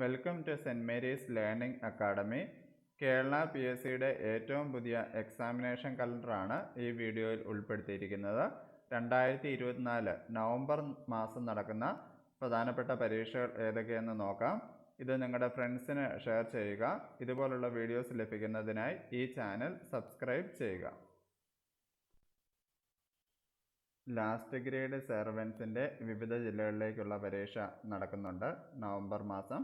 Welcome to saint Mary's learning academy Kerala P S സിയുടെ ഏറ്റവും പുതിയ എക്സാമിനേഷൻ കലണ്ടറാണ് ഈ വീഡിയോയിൽ ഉൾപ്പെടുത്തിയിരിക്കുന്നത്. രണ്ടായിരത്തി ഇരുപത്തിനാല് നവംബർ മാസം നടക്കുന്ന പ്രധാനപ്പെട്ട പരീക്ഷകൾ ഏതൊക്കെയെന്ന് നോക്കാം. ഇത് നിങ്ങളുടെ ഫ്രണ്ട്സിന് ഷെയർ ചെയ്യുക. ഇതുപോലുള്ള വീഡിയോസ് ലഭിക്കുന്നതിനായി ഈ ചാനൽ സബ്സ്ക്രൈബ് ചെയ്യുക. ലാസ്റ്റ് ഗ്രേഡ് സെർവൻസിന്റെ വിവിധ ജില്ലകളിലേക്കുള്ള പരീക്ഷ നടക്കുന്നുണ്ട് നവംബർ മാസം.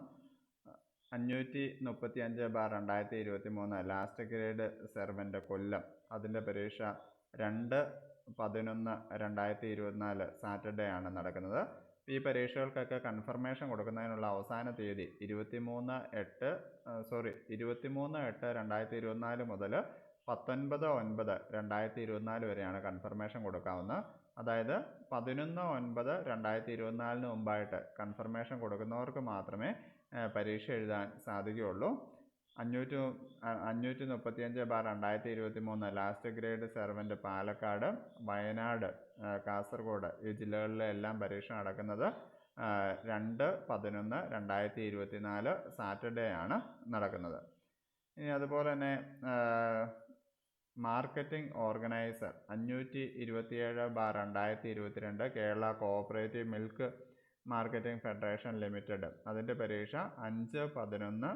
അഞ്ഞൂറ്റി മുപ്പത്തി അഞ്ച് ബാർ രണ്ടായിരത്തി ഇരുപത്തി മൂന്ന് ലാസ്റ്റ് ഗ്രേഡ് സെർവന്റ് കൊല്ലം. അതിന്റെ പരീക്ഷ രണ്ട് പതിനൊന്ന് രണ്ടായിരത്തി ഇരുപത്തിനാല് സാറ്റർഡേ ആണ് നടക്കുന്നത്. ഈ പരീക്ഷകൾക്കൊക്കെ കൺഫർമേഷൻ കൊടുക്കുന്നതിനുള്ള അവസാന തീയതി ഇരുപത്തി മൂന്ന് എട്ട് സോറി ഇരുപത്തി മൂന്ന് എട്ട് രണ്ടായിരത്തി ഇരുപത്തിനാല് മുതൽ പത്തൊൻപത് ഒൻപത് രണ്ടായിരത്തി ഇരുപത്തിനാല് വരെയാണ് കൺഫർമേഷൻ കൊടുക്കാവുന്നത്. അതായത് പതിനൊന്ന് ഒൻപത് രണ്ടായിരത്തി ഇരുപത്തിനാലിന് മുമ്പായിട്ട് കൺഫർമേഷൻ കൊടുക്കുന്നവർക്ക് മാത്രമേ പരീക്ഷ എഴുതാൻ സാധിക്കുകയുള്ളൂ. അഞ്ഞൂറ്റി അഞ്ഞൂറ്റി മുപ്പത്തിയഞ്ച് ബാർ രണ്ടായിരത്തി ഇരുപത്തി മൂന്ന് last grade servant Palakkad Wayanad Kasaragod ഈ ജില്ലകളിലെ എല്ലാം പരീക്ഷ നടക്കുന്നത് രണ്ട് പതിനൊന്ന് രണ്ടായിരത്തി ഇരുപത്തി നാല് സാറ്റർഡേ ആണ് നടക്കുന്നത്. ഇനി അതുപോലെ തന്നെ മാർക്കറ്റിംഗ് ഓർഗനൈസർ. അഞ്ഞൂറ്റി ഇരുപത്തിയേഴ് ബാർ രണ്ടായിരത്തി ഇരുപത്തിരണ്ട് Kerala cooperative milk marketing federation limited. അതിന്റെ പരീക്ഷ അഞ്ച് പതിനൊന്ന്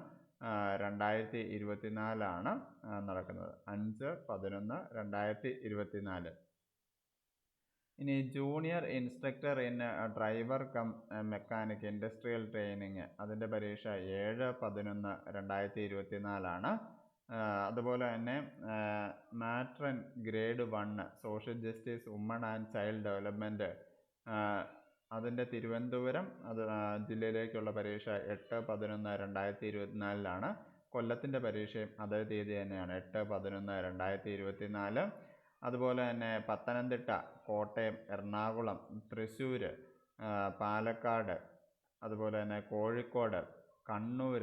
രണ്ടായിരത്തി ഇരുപത്തിനാലാണ് നടക്കുന്നത്. അഞ്ച് പതിനൊന്ന് രണ്ടായിരത്തി ഇരുപത്തിനാല് ഇനി junior instructor in driver cum mechanic industrial training. അതിന്റെ പരീക്ഷ ഏഴ് പതിനൊന്ന് രണ്ടായിരത്തി ഇരുപത്തിനാലാണ് അതുപോലെ തന്നെ matron grade one social justice women and child development അതിന്റെ തിരുവനന്തപുരം അത് ജില്ലയിലേക്കുള്ള പരീക്ഷ എട്ട് പതിനൊന്ന് രണ്ടായിരത്തി ഇരുപത്തിനാലിലാണ് കൊല്ലത്തിന്റെ പരീക്ഷയും അതേ തീയതി തന്നെയാണ് എട്ട് പതിനൊന്ന് രണ്ടായിരത്തി ഇരുപത്തിനാല് അതുപോലെ തന്നെ പത്തനംതിട്ട കോട്ടയം എറണാകുളം തൃശ്ശൂർ പാലക്കാട് അതുപോലെ തന്നെ കോഴിക്കോട് കണ്ണൂർ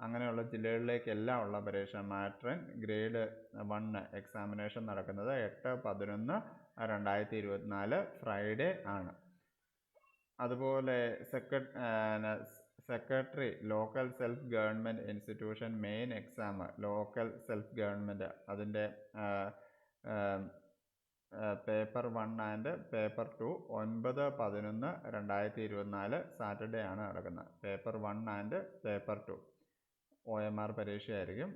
അങ്ങനെയുള്ള ജില്ലകളിലേക്കെല്ലാം ഉള്ള പരീക്ഷ മാട്രൻ ഗ്രേഡ് വണ്ണ് എക്സാമിനേഷൻ നടക്കുന്നത് എട്ട് പതിനൊന്ന് രണ്ടായിരത്തി ഇരുപത്തിനാല് ഫ്രൈഡേ ആണ്. അതുപോലെ സെക്രട്ട secretary local self government institution main exam local self government അതിന്റെ paper one and paper two ഒൻപത് പതിനൊന്ന് രണ്ടായിരത്തി ഇരുപത്തിനാല് സാറ്റർഡേ ആണ് നടക്കുന്നത്. Paper one and paper two. O M R പരീക്ഷയായിരിക്കും.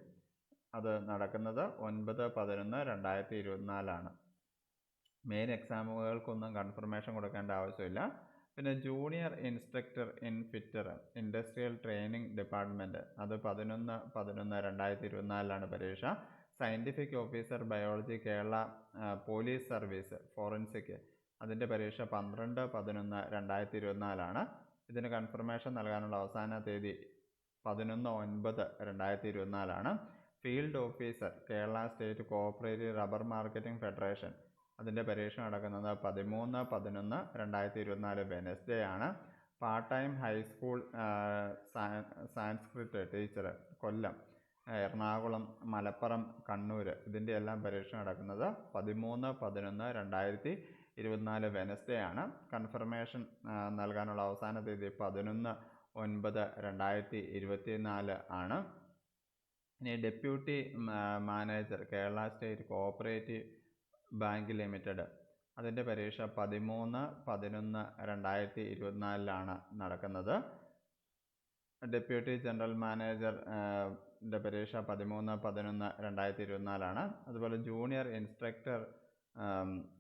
അത് നടക്കുന്നത് ഒൻപത് പതിനൊന്ന് രണ്ടായിരത്തി ഇരുപത്തിനാലാണ്. മെയിൻ എക്സാമുകൾക്കൊന്നും കൺഫർമേഷൻ കൊടുക്കേണ്ട ആവശ്യമില്ല. പിന്നെ junior instructor in fitter industrial training department അത് പതിനൊന്ന് പതിനൊന്ന് രണ്ടായിരത്തി ഇരുപത്തിനാലിലാണ് പരീക്ഷ. Scientific officer biology Kerala police service forensic അതിന്റെ പരീക്ഷ പന്ത്രണ്ട് പതിനൊന്ന് രണ്ടായിരത്തി ഇരുപത്തിനാലാണ്. ഇതിന് കൺഫർമേഷൻ നൽകാനുള്ള അവസാന തീയതി പതിനൊന്ന് ഒൻപത് രണ്ടായിരത്തി ഇരുപത്തിനാലാണ് field officer Kerala state cooperative rubber marketing federation. അതിന്റെ പരീക്ഷ നടക്കുന്നത് പതിമൂന്ന് പതിനൊന്ന് രണ്ടായിരത്തി ഇരുപത്തിനാല് വെനസ്ഡേ ആണ്. Part time high school Sanskrit teacher Kollam Ernakulam Malappuram Kannur. ഇതിന്റെ എല്ലാം പരീക്ഷ നടക്കുന്നത് പതിമൂന്ന് പതിനൊന്ന് രണ്ടായിരത്തി ഇരുപത്തിനാല് വെനസ്ഡേ ആണ്. കൺഫർമേഷൻ നൽകാനുള്ള അവസാന തീയതി പതിനൊന്ന് ഒൻപത് രണ്ടായിരത്തി ഇരുപത്തി നാല് ആണ്. ഇനി deputy manager Kerala state cooperative bank limited. അതിന്റെ പരീക്ഷ പതിമൂന്ന് പതിനൊന്ന് രണ്ടായിരത്തി ഇരുപത്തിനാലിലാണ് നടക്കുന്നത്. ഡെപ്യൂട്ടി ജനറൽ മാനേജർ പരീക്ഷ പതിമൂന്ന് പതിനൊന്ന് രണ്ടായിരത്തി ഇരുപത്തിനാലാണ്. അതുപോലെ junior instructor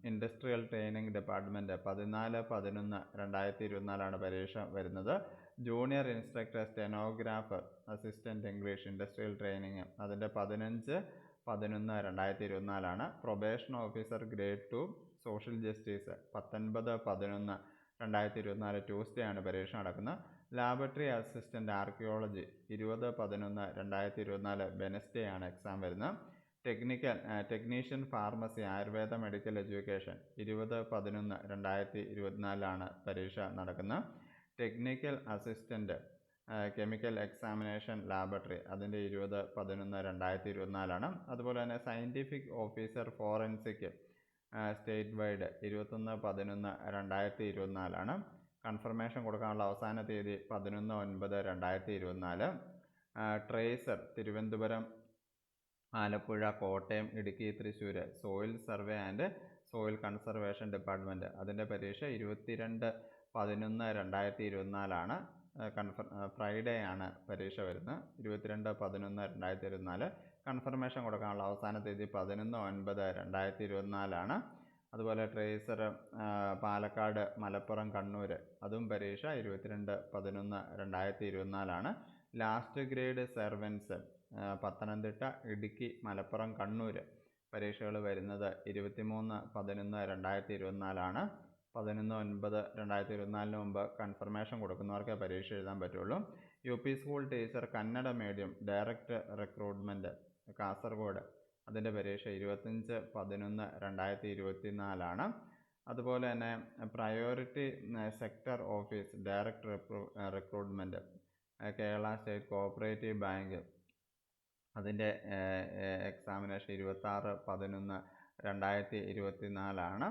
industrial training department പതിനാല് പതിനൊന്ന് രണ്ടായിരത്തി ഇരുപത്തിനാലാണ് പരീക്ഷ വരുന്നത്. Junior instructor stenographer assistant English industrial training അതിന്റെ പതിനഞ്ച് പതിനൊന്ന് രണ്ടായിരത്തി ഇരുപത്തിനാലാണ് probation officer grade two social justice പത്തൊൻപത് പതിനൊന്ന് രണ്ടായിരത്തി ഇരുപത്തിനാല് ട്യൂസ്ഡേ ആണ് പരീക്ഷ നടക്കുന്നത്. ലാബറട്ടറി അസിസ്റ്റന്റ് ആർക്കിയോളജി ഇരുപത് പതിനൊന്ന് രണ്ടായിരത്തി ഇരുപത്തിനാല് വെനസ്ഡേ ആണ് എക്സാം വരുന്നത്. Technical technician pharmacy Ayurveda medical education ഇരുപത് പതിനൊന്ന് രണ്ടായിരത്തി ഇരുപത്തിനാലിലാണ് പരീക്ഷ നടക്കുന്നത് technical assistant chemical examination laboratory അതിന്റെ ഇരുപത് പതിനൊന്ന് രണ്ടായിരത്തി ഇരുപത്തിനാലാണ്. അതുപോലെ തന്നെ scientific officer forensic state wide ഇരുപത്തൊന്ന് പതിനൊന്ന് രണ്ടായിരത്തി ഇരുപത്തിനാലാണ്. കൺഫർമേഷൻ കൊടുക്കാനുള്ള അവസാന തീയതി പതിനൊന്ന് ഒൻപത് രണ്ടായിരത്തി ഇരുപത്തിനാല്. Tracer Thiruvananthapuram Alappuzha Kottayam Idukki Thrissur soil survey and soil conservation department അതിന്റെ പരീക്ഷ ഇരുപത്തിരണ്ട് പതിനൊന്ന് രണ്ടായിരത്തി ഇരുപത്തിനാലാണ് കൺഫർ ഫ്രൈഡേ ആണ് പരീക്ഷ വരുന്നത്. ഇരുപത്തിരണ്ട് പതിനൊന്ന് രണ്ടായിരത്തി ഇരുപത്തിനാല്. കൺഫർമേഷൻ കൊടുക്കാനുള്ള അവസാന തീയതി പതിനൊന്ന് ഒൻപത് രണ്ടായിരത്തി ഇരുപത്തിനാലാണ്. അതുപോലെ ട്രേസർ പാലക്കാട് മലപ്പുറം കണ്ണൂർ അതും പരീക്ഷ ഇരുപത്തിരണ്ട് പതിനൊന്ന് രണ്ടായിരത്തി ഇരുപത്തിനാലാണ്. Last grade servants Pathanamthitta Idukki Malappuram Kannur പരീക്ഷകൾ വരുന്നത് ഇരുപത്തിമൂന്ന് പതിനൊന്ന് രണ്ടായിരത്തി ഇരുപത്തിനാലാണ് പതിനൊന്ന് ഒൻപത് രണ്ടായിരത്തി ഇരുപത്തിനാലിന് മുമ്പ് കൺഫർമേഷൻ കൊടുക്കുന്നവർക്കേ പരീക്ഷ എഴുതാൻ പറ്റുള്ളൂ. U P school teacher Kannada medium direct recruitment Kasaragod. അതിന്റെ പരീക്ഷ ഇരുപത്തഞ്ച് പതിനൊന്ന് രണ്ടായിരത്തി ഇരുപത്തി നാലാണ് അതുപോലെ തന്നെ priority sector office direct recruitment Kerala state cooperative bank അതിന്റെ എക്സാമിനേഷൻ ഇരുപത്താറ് പതിനൊന്ന് രണ്ടായിരത്തി ഇരുപത്തി നാലാണ്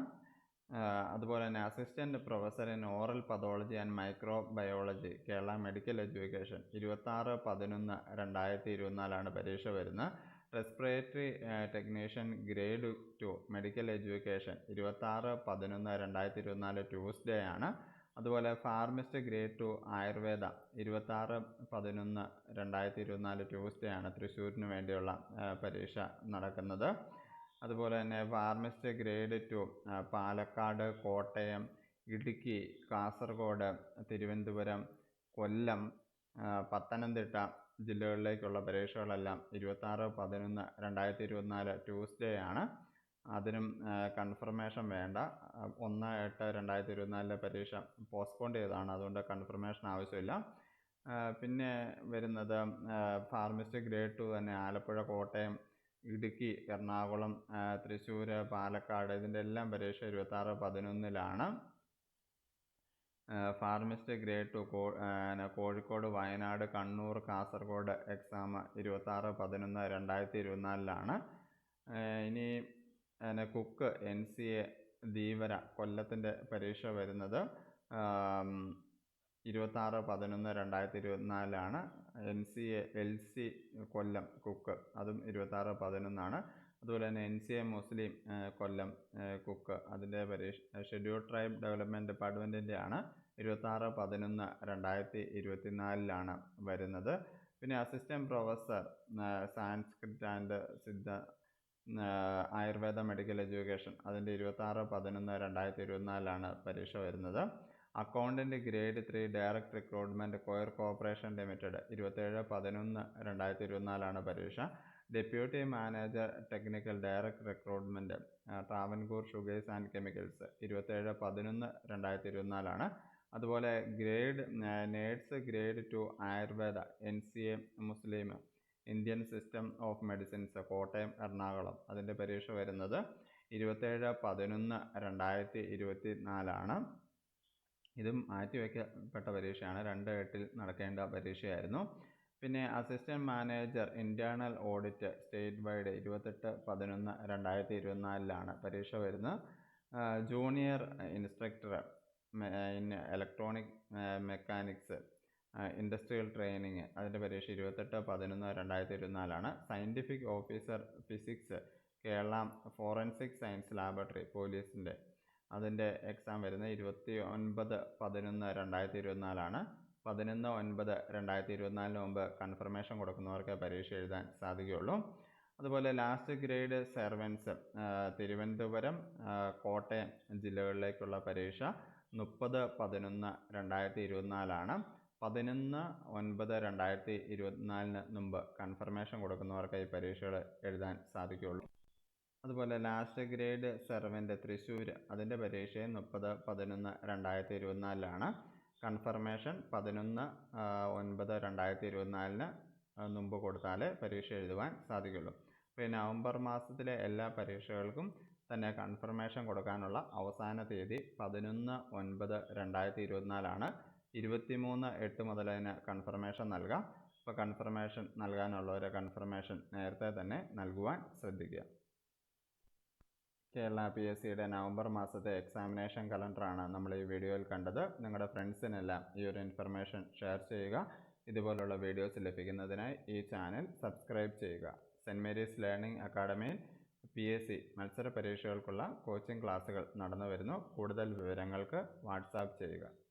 അതുപോലെ തന്നെ assistant professor in oral pathology and microbiology Kerala medical education ഇരുപത്താറ് പതിനൊന്ന് രണ്ടായിരത്തി ഇരുപത്തിനാലാണ് പരീക്ഷ വരുന്നത്. Respiratory technician grade two medical education ഇരുപത്താറ് പതിനൊന്ന് രണ്ടായിരത്തി ഇരുപത്തിനാല് ട്യൂസ്ഡേ ആണ്. അതുപോലെ ഫാർമിസ്റ്റ് ഗ്രേഡ് ടു ആയുർവേദ ഇരുപത്താറ് പതിനൊന്ന് രണ്ടായിരത്തി ഇരുപത്തിനാല് ട്യൂസ്ഡേ ആണ് തൃശ്ശൂരിന് വേണ്ടിയുള്ള പരീക്ഷ നടക്കുന്നത്. അതുപോലെ തന്നെ pharmacist grade two Palakkad Kottayam Idukki Kasaragod Thiruvananthapuram Kollam Pathanamthitta ജില്ലകളിലേക്കുള്ള പരീക്ഷകളെല്ലാം ഇരുപത്താറ് പതിനൊന്ന് രണ്ടായിരത്തി ഇരുപത്തിനാല് ട്യൂസ്ഡേ ആണ് അതിനും കൺഫർമേഷൻ വേണ്ട. ഒന്ന് എട്ട് രണ്ടായിരത്തി ഇരുപത്തിനാലിലെ പരീക്ഷ പോസ്റ്റ്പോൺ ചെയ്തതാണ്. അതുകൊണ്ട് കൺഫർമേഷൻ ആവശ്യമില്ല. പിന്നെ വരുന്നത് ഫാർമസി ഗ്രേഡ് ടു തന്നെ ആലപ്പുഴ കോട്ടയം ഇടുക്കി എറണാകുളം തൃശ്ശൂർ പാലക്കാട് ഇതിന്റെ എല്ലാം പരീക്ഷ ഇരുപത്താറ് പതിനൊന്നിലാണ്. Pharmacy grade two Kozhikode Wayanad Kannur Kasaragod exam ഇരുപത്താറ് പതിനൊന്ന് രണ്ടായിരത്തി ഇരുപത്തിനാലിലാണ്. ഇനി പിന്നെ cook N C A Dheevara കൊല്ലത്തിന്റെ പരീക്ഷ വരുന്നത് ഇരുപത്താറ് പതിനൊന്ന് രണ്ടായിരത്തി ഇരുപത്തിനാലിലാണ് N C A L C Kollam cook അതും ഇരുപത്താറ് പതിനൊന്നാണ്. അതുപോലെ തന്നെ N C A Muslim Kollam cook അതിന്റെ പരീക്ഷ ഷെഡ്യൂൾ ട്രൈബ് ഡെവലപ്മെന്റ് ഡിപ്പാർട്ട്മെന്റിന്റെ ആണ് ഇരുപത്താറ് പതിനൊന്ന് രണ്ടായിരത്തി ഇരുപത്തിനാലിലാണ് വരുന്നത്. പിന്നെ assistant professor Sanskrit and Siddha Ayurveda medical education. അതിന്റെ ഇരുപത്താറ് പതിനൊന്ന് രണ്ടായിരത്തി ഇരുപത്തിനാലിലാണ് പരീക്ഷ വരുന്നത്. അക്കൗണ്ടിന്റെ grade three direct recruitment coir corporation limited ഇരുപത്തേഴ് പതിനൊന്ന് രണ്ടായിരത്തി ഇരുപത്തിനാലാണ് പരീക്ഷ. Deputy manager technical direct recruitment Travancore sugars and chemicals ഇരുപത്തേഴ് പതിനൊന്ന് രണ്ടായിരത്തി ഇരുപത്തിനാലാണ് അതുപോലെ grade nurse grade two Ayurveda N C A Muslim Indian system of medicines Kottayam Ernakulam. അതിന്റെ പരീക്ഷ വരുന്നത് ഇരുപത്തേഴ് പതിനൊന്ന് രണ്ടായിരത്തി ഇരുപത്തി നാലാണ് ഇതും മാറ്റിവെക്കപ്പെട്ട പരീക്ഷയാണ്. രണ്ട് എട്ടിൽ നടക്കേണ്ട പരീക്ഷയായിരുന്നു. പിന്നെ assistant manager internal audit state wide ഇരുപത്തെട്ട് പതിനൊന്ന് രണ്ടായിരത്തി ഇരുപത്തിനാലിലാണ് പരീക്ഷ വരുന്നത്. Junior instructor in electronic mechanics industrial training അതിന്റെ പരീക്ഷ ഇരുപത്തെട്ട് പതിനൊന്ന് രണ്ടായിരത്തി ഇരുപത്തിനാലാണ് scientific officer physics Kerala forensic science laboratory പോലീസിന്റെ അതിന്റെ എക്സാം വരുന്നത് ഇരുപത്തി ഒൻപത് പതിനൊന്ന് രണ്ടായിരത്തി ഇരുപത്തിനാലാണ് പതിനൊന്ന് ഒൻപത് രണ്ടായിരത്തി ഇരുപത്തിനാലിന് മുമ്പ് കൺഫർമേഷൻ കൊടുക്കുന്നവർക്ക് പരീക്ഷ എഴുതാൻ സാധിക്കുകയുള്ളൂ. അതുപോലെ last grade servants Thiruvananthapuram Kottayam ജില്ലകളിലേക്കുള്ള പരീക്ഷ മുപ്പത് പതിനൊന്ന് രണ്ടായിരത്തി ഇരുപത്തിനാലാണ് പതിനൊന്ന് ഒൻപത് രണ്ടായിരത്തി ഇരുപത്തിനാലിന് മുമ്പ് കൺഫർമേഷൻ കൊടുക്കുന്നവർക്ക് ഈ പരീക്ഷകൾ എഴുതാൻ സാധിക്കുകയുള്ളൂ. അതുപോലെ ലാസ്റ്റ് ഗ്രേഡ് സെർവന്റ് തൃശ്ശൂർ അതിന്റെ പരീക്ഷയും മുപ്പത് പതിനൊന്ന് രണ്ടായിരത്തി ഇരുപത്തിനാലിലാണ്. കൺഫർമേഷൻ പതിനൊന്ന് ഒൻപത് രണ്ടായിരത്തി ഇരുപത്തിനാലിന് മുമ്പ് കൊടുത്താൽ പരീക്ഷ എഴുതുവാൻ സാധിക്കുള്ളൂ അപ്പോൾ നവംബർ മാസത്തിലെ എല്ലാ പരീക്ഷകൾക്കും തന്നെ കൺഫർമേഷൻ കൊടുക്കാനുള്ള അവസാന തീയതി പതിനൊന്ന് ഒൻപത് രണ്ടായിരത്തി ഇരുപത്തിനാലാണ്. ഇരുപത്തിമൂന്ന് എട്ട് മുതൽ അതിന് കൺഫർമേഷൻ നൽകാം. അപ്പോൾ കൺഫർമേഷൻ നൽകാനുള്ളവരെ കൺഫർമേഷൻ നേരത്തെ തന്നെ നൽകുവാൻ ശ്രദ്ധിക്കുക. കേരള പി എസ് സിയുടെ നവംബർ മാസത്തെ എക്സാമിനേഷൻ കലണ്ടറാണ് നമ്മൾ ഈ വീഡിയോയിൽ കണ്ടത്. നിങ്ങളുടെ ഫ്രണ്ട്സിനെല്ലാം ഈ ഒരു ഇൻഫർമേഷൻ ഷെയർ ചെയ്യുക. ഇതുപോലുള്ള വീഡിയോസ് ലഭിക്കുന്നതിനായി ഈ ചാനൽ സബ്സ്ക്രൈബ് ചെയ്യുക. സെന്റ് മേരീസ് ലേണിംഗ് അക്കാഡമിയിൽ പി എസ് സി മത്സര പരീക്ഷകൾക്കുള്ള കോച്ചിംഗ് ക്ലാസ്സുകൾ നടന്നു വരുന്നു. കൂടുതൽ വിവരങ്ങൾക്ക് വാട്സാപ്പ് ചെയ്യുക.